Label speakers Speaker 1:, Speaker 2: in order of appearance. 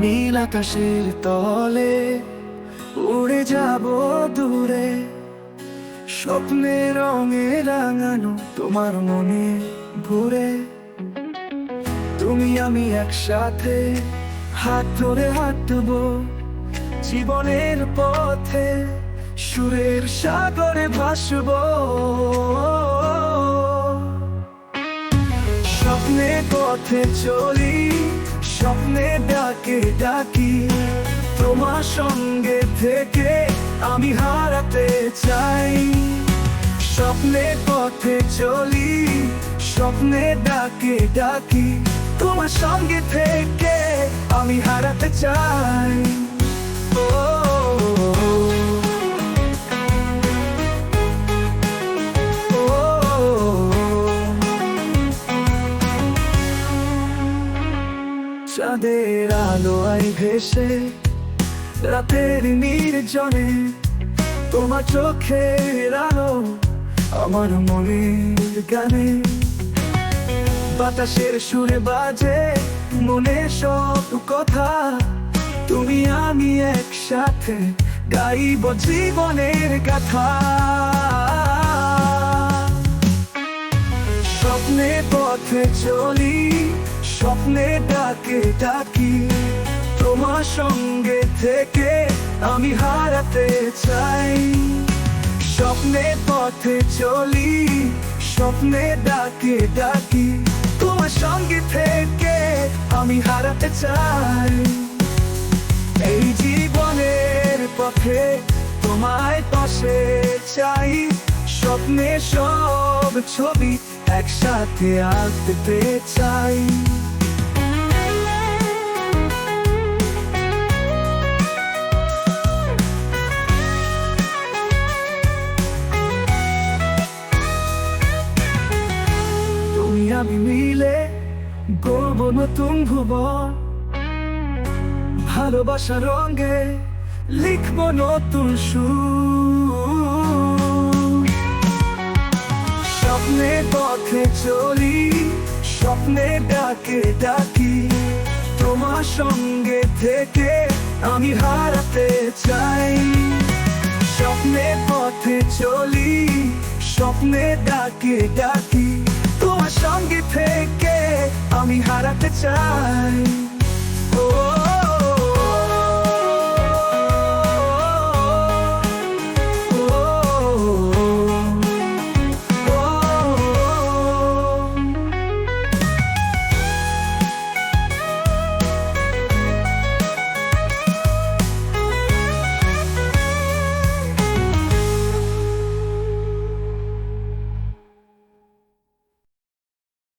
Speaker 1: নীল আকাশের তলে উড়ে যাব দূরে। স্বপ্নে রঙে রাঙানো তোমার মনে ঘুরে তুমি আমি একসাথে হাত ধরে হাঁটবো জীবনের পথে, সুরের সাগরে ভাসবো। স্বপ্নে পথে চলি স্বপ্নে ডাকে, ডাকি। তোমার সঙ্গে থেকে আমি হারাতে চাই। স্বপ্নে পথে চলি, স্বপ্নে ডাকে, ডাকি। তোমার সঙ্গে থেকে আমি হারাতে চাই। ও চাঁদের আলোয় ভেসে রাতের নির্জনে তোমার চোখের আলো, আমার মনের গানে। বাতাসের সুরে বাজে মনে সব কথা, তুমি আমি একসাথে গাইব জীবনের কথা স্বপ্নে পথে চলি স্বপ্নে ডাকে, ডাকি। তোমার সঙ্গে থেকে আমি হারাতে চাই। স্বপ্নে পথে চলি, স্বপ্নে ডাকে, ডাকি। তোমার সঙ্গে থেকে আমি হারাতে চাই। এই জীবনের পথে তোমায় পাশে চাই। স্বপ্নে সব ছবি একসাথে আঁকতে চাই। আমি মিলে গর্ব নতুন ভুবন। ভালোবাসার রঙে লিখব নতুন সুর। স্বপ্নে পথে চলি, স্বপ্নে ডাকে ডাকি। তোমার সঙ্গে থেকে আমি হারাতে চাই। স্বপ্নে পথে চলি, স্বপ্নে ডাকে ডাকি। তোমার সঙ্গে থেকে আমি হারাতে চাই ও